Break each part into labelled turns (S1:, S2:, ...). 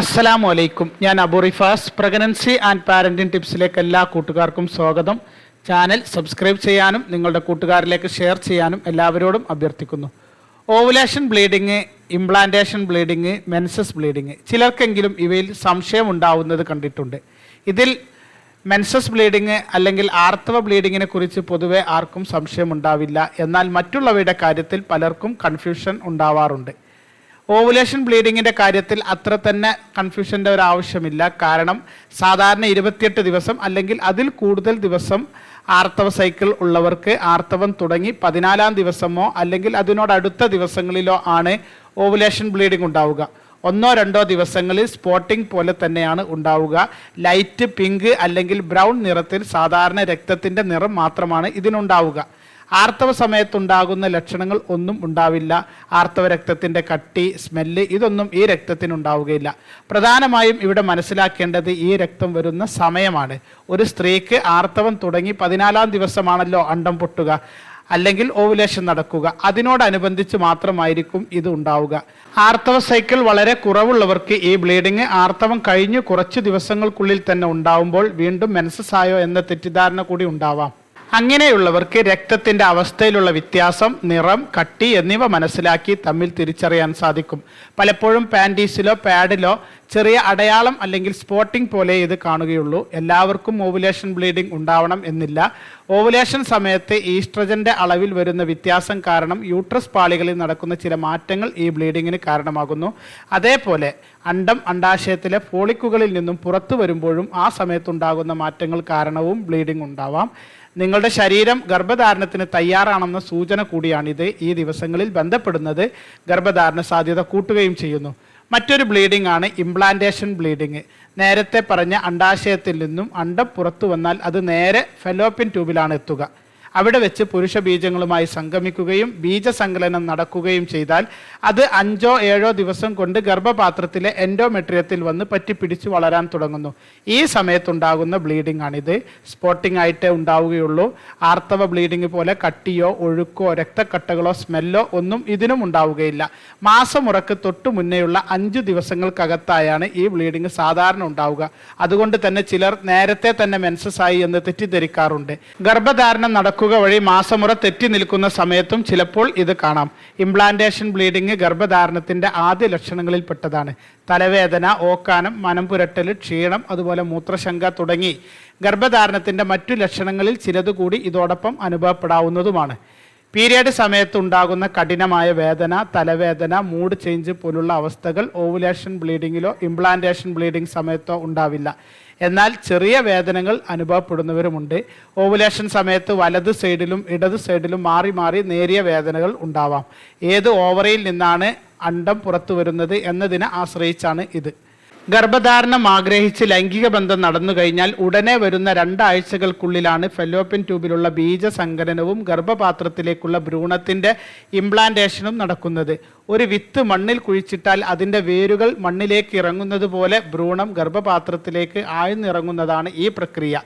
S1: അസ്സലാമു വലൈക്കും ഞാൻ Abu Rifas. Pregnancy and parenting ടിപ്സിലേക്ക് എല്ലാ കൂട്ടുകാർക്കും സ്വാഗതം. ചാനൽ സബ്സ്ക്രൈബ് ചെയ്യാനും നിങ്ങളുടെ കൂട്ടുകാരിലേക്ക് ഷെയർ ചെയ്യാനും എല്ലാവരോടും അഭ്യർത്ഥിക്കുന്നു. Ovulation bleeding implantation bleeding menses bleeding. ചിലർക്കെങ്കിലും ഇവയിൽ സംശയം ഉണ്ടാവുന്നത് കണ്ടിട്ടുണ്ട്. ഇതിൽ മെൻസസ് ബ്ലീഡിങ് അല്ലെങ്കിൽ ആർത്തവ ബ്ലീഡിങ്ങിനെ കുറിച്ച് പൊതുവെ ആർക്കും സംശയം ഉണ്ടാവില്ല. എന്നാൽ മറ്റുള്ളവയുടെ കാര്യത്തിൽ പലർക്കും കൺഫ്യൂഷൻ ഉണ്ടാവാറുണ്ട്. ഓവുലേഷൻ ബ്ലീഡിങ്ങിന്റെ കാര്യത്തിൽ അത്ര തന്നെ കൺഫ്യൂഷന്റെ ഒരു ആവശ്യമില്ല. കാരണം സാധാരണ ഇരുപത്തിയെട്ട് ദിവസം അല്ലെങ്കിൽ അതിൽ കൂടുതൽ ദിവസം ആർത്തവ സൈക്കിൾ ഉള്ളവർക്ക് ആർത്തവം തുടങ്ങി പതിനാലാം ദിവസമോ അല്ലെങ്കിൽ അതിനോടടുത്ത ദിവസങ്ങളിലോ ആണ് ഓവുലേഷൻ ബ്ലീഡിംഗ് ഉണ്ടാവുക. ഒന്നോ രണ്ടോ ദിവസങ്ങളിൽ സ്പോട്ടിംഗ് പോലെ തന്നെയാണ് ഉണ്ടാവുക. ലൈറ്റ് പിങ്ക് അല്ലെങ്കിൽ ബ്രൗൺ നിറത്തിൽ സാധാരണ രക്തത്തിന്റെ നിറം മാത്രമാണ് ഇതിനുണ്ടാവുക. ആർത്തവ സമയത്തുണ്ടാകുന്ന ലക്ഷണങ്ങൾ ഒന്നും ഉണ്ടാവില്ല. ആർത്തവ രക്തത്തിന്റെ കട്ടി സ്മെല്ല് ഇതൊന്നും ഈ രക്തത്തിനുണ്ടാവുകയില്ല പ്രധാനമായും ഇവിടെ മനസ്സിലാക്കേണ്ടത് ഈ രക്തം വരുന്ന സമയമാണ്. ഒരു സ്ത്രീക്ക് ആർത്തവം തുടങ്ങി പതിനാലാം ദിവസമാണല്ലോ അണ്ടം പൊട്ടുക. അല്ലെങ്കിൽ ഓവുലേഷൻ നടക്കുക. അതിനോടനുബന്ധിച്ച് മാത്രമായിരിക്കും ഇത് ഉണ്ടാവുക. ആർത്തവ സൈക്കിൾ വളരെ കുറവുള്ളവർക്ക് ഈ ബ്ലീഡിങ് ആർത്തവം കഴിഞ്ഞ് കുറച്ച് ദിവസങ്ങൾക്കുള്ളിൽ തന്നെ ഉണ്ടാവുമ്പോൾ വീണ്ടും മെൻസസ് ആയോ എന്ന തെറ്റിദ്ധാരണ കൂടി ഉണ്ടാവാം. അങ്ങനെയുള്ളവർക്ക് രക്തത്തിന്റെ അവസ്ഥയിലുള്ള വ്യത്യാസം നിറം കട്ടി എന്നിവ മനസ്സിലാക്കി തമ്മിൽ തിരിച്ചറിയാൻ സാധിക്കും. പലപ്പോഴും പാന്റീസിലോ പാഡിലോ ചെറിയ അടയാളം അല്ലെങ്കിൽ സ്പോട്ടിംഗ് പോലെ ഇത് കാണുകയുള്ളൂ. എല്ലാവർക്കും ഓവുലേഷൻ ബ്ലീഡിംഗ് ഉണ്ടാവണം എന്നില്ല. ഓവുലേഷൻ സമയത്ത് ഈസ്ട്രജന്റെ അളവിൽ വരുന്ന വ്യത്യാസം കാരണം യൂട്രസ് പാളികളിൽ നടക്കുന്ന ചില മാറ്റങ്ങൾ ഈ ബ്ലീഡിങ്ങിന് കാരണമാകുന്നു. അതേപോലെ അണ്ടം അണ്ടാശയത്തിലെ ഫോളിക്കുകളിൽ നിന്നും പുറത്തു വരുമ്പോഴും ആ സമയത്തുണ്ടാകുന്ന മാറ്റങ്ങൾ കാരണവും ബ്ലീഡിംഗ് ഉണ്ടാവാം. നിങ്ങളുടെ ശരീരം ഗർഭധാരണത്തിന് തയ്യാറാണെന്ന സൂചന കൂടിയാണിത്. ഈ ദിവസങ്ങളിൽ ബന്ധപ്പെടുന്നത് ഗർഭധാരണ സാധ്യത കൂട്ടുകയും ചെയ്യുന്നു. മറ്റൊരു ബ്ലീഡിംഗ് ആണ് ഇംപ്ലാന്റേഷൻ ബ്ലീഡിംഗ് നേരത്തെ പറഞ്ഞ അണ്ടാശയത്തിൽ നിന്നും അണ്ടം പുറത്തു വന്നാൽ അത് നേരെ ഫെലോപ്പിൻ ട്യൂബിലാണ് എത്തുക. അവിടെ വെച്ച് പുരുഷ ബീജങ്ങളുമായി സംഗമിക്കുകയും ബീജസങ്കലനം നടക്കുകയും ചെയ്താൽ അത് അഞ്ചോ ഏഴോ ദിവസം കൊണ്ട് ഗർഭപാത്രത്തിലെ എൻഡോമെട്രിയത്തിൽ വന്ന് പറ്റിപ്പിടിച്ച് വളരാൻ തുടങ്ങുന്നു. ഈ സമയത്തുണ്ടാകുന്ന ബ്ലീഡിംഗ് ആണിത് സ്പോട്ടിംഗ് ആയിട്ടേ ഉണ്ടാവുകയുള്ളൂ. ആർത്തവ ബ്ലീഡിംഗ് പോലെ കട്ടിയോ ഒഴുക്കോ രക്തക്കട്ടകളോ സ്മെല്ലോ ഒന്നും ഇതിനും ഉണ്ടാവുകയില്ല. മാസമുറക്ക് തൊട്ടു മുന്നേയുള്ള അഞ്ചു ദിവസങ്ങൾക്കകത്തായാണ് ഈ ബ്ലീഡിംഗ് സാധാരണ ഉണ്ടാവുക. അതുകൊണ്ട് തന്നെ ചിലർ നേരത്തെ തന്നെ മെൻസസ് ആയി എന്ന് തെറ്റിദ്ധരിക്കാറുണ്ട്. ഗർഭധാരണം നടക്കുക വഴി മാസമുറ തെറ്റി നിൽക്കുന്ന സമയത്തും ചിലപ്പോൾ ഇത് കാണാം. ഇംപ്ലാന്റേഷൻ ബ്ലീഡിങ് ഗർഭധാരണത്തിന്റെ ആദ്യ ലക്ഷണങ്ങളിൽ പെട്ടതാണ്. തലവേദന ഓക്കാനം മനം പുരട്ടൽ ക്ഷീണം അതുപോലെ മൂത്രശങ്ക തുടങ്ങി. ഗർഭധാരണത്തിന്റെ മറ്റു ലക്ഷണങ്ങളിൽ ചിലതുകൂടി ഇതോടൊപ്പം അനുഭവപ്പെടാവുന്നതുമാണ്. പീരിയഡ് സമയത്തുണ്ടാകുന്ന കഠിനമായ വേദന തലവേദന മൂഡ് ചേഞ്ച് പോലുള്ള അവസ്ഥകൾ ഓവുലേഷൻ ബ്ലീഡിങ്ങിലോ ഇംപ്ലാന്റേഷൻ ബ്ലീഡിംഗ് സമയത്തോ ഉണ്ടാവില്ല. എന്നാൽ ചെറിയ വേദനകൾ അനുഭവപ്പെടുന്നവരുമുണ്ട്. ഓവുലേഷൻ സമയത്ത് വലത് സൈഡിലും ഇടത് സൈഡിലും മാറി മാറി നേരിയ വേദനകൾ ഉണ്ടാവാം. ഏത് ഓവറിയിൽ നിന്നാണ് അണ്ടം പുറത്തു വരുന്നത് എന്നതിനെ ആശ്രയിച്ചാണ് ഇത്. ഗർഭധാരണം ആഗ്രഹിച്ച് ലൈംഗിക ബന്ധം നടന്നു കഴിഞ്ഞാൽ ഉടനെ വരുന്ന രണ്ടാഴ്ചകൾക്കുള്ളിലാണ് ഫെലോപ്പിൻ ട്യൂബിലുള്ള ബീജസങ്കലനവും ഗർഭപാത്രത്തിലേക്കുള്ള ഭ്രൂണത്തിന്റെ ഇംപ്ലാന്റേഷനും നടക്കുന്നത്. ഒരു വിത്ത് മണ്ണിൽ കുഴിച്ചിട്ടാൽ അതിന്റെ വേരുകൾ മണ്ണിലേക്ക് ഇറങ്ങുന്നത് പോലെ ഭ്രൂണം ഗർഭപാത്രത്തിലേക്ക് ആഴ്ന്നിറങ്ങുന്നതാണ് ഈ പ്രക്രിയ.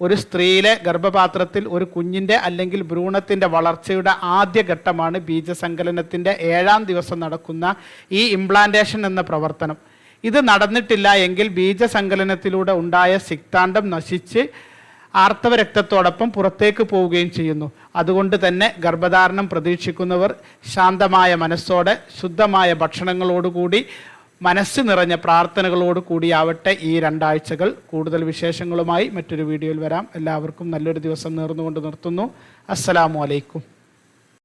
S1: ഒരു സ്ത്രീയിലെ ഗർഭപാത്രത്തിൽ ഒരു കുഞ്ഞിന്റെ അല്ലെങ്കിൽ ഭ്രൂണത്തിന്റെ വളർച്ചയുടെ ആദ്യ ഘട്ടമാണ് ബീജസങ്കലനത്തിന്റെ ഏഴാം ദിവസം നടക്കുന്ന ഈ ഇംപ്ലാന്റേഷൻ എന്ന പ്രവർത്തനം. ഇത് നടന്നിട്ടില്ല എങ്കിൽ ബീജസങ്കലനത്തിലൂടെ ഉണ്ടായ സിക്താണ്ഡം നശിച്ച് ആർത്തവ രക്തത്തോടൊപ്പം പുറത്തേക്ക് പോവുകയും ചെയ്യുന്നു. അതുകൊണ്ട് തന്നെ ഗർഭധാരണം പ്രതീക്ഷിക്കുന്നവർ ശാന്തമായ മനസ്സോടെ ശുദ്ധമായ ഭക്ഷണങ്ങളോടുകൂടി മനസ്സ് നിറഞ്ഞ പ്രാർത്ഥനകളോട് കൂടിയാവട്ടെ ഈ രണ്ടാഴ്ചകൾ. കൂടുതൽ വിശേഷങ്ങളുമായി മറ്റൊരു വീഡിയോയിൽ വരാം. എല്ലാവർക്കും നല്ലൊരു ദിവസം നേർന്നുകൊണ്ട് നിർത്തുന്നു. അസ്സലാമു അലൈക്കും.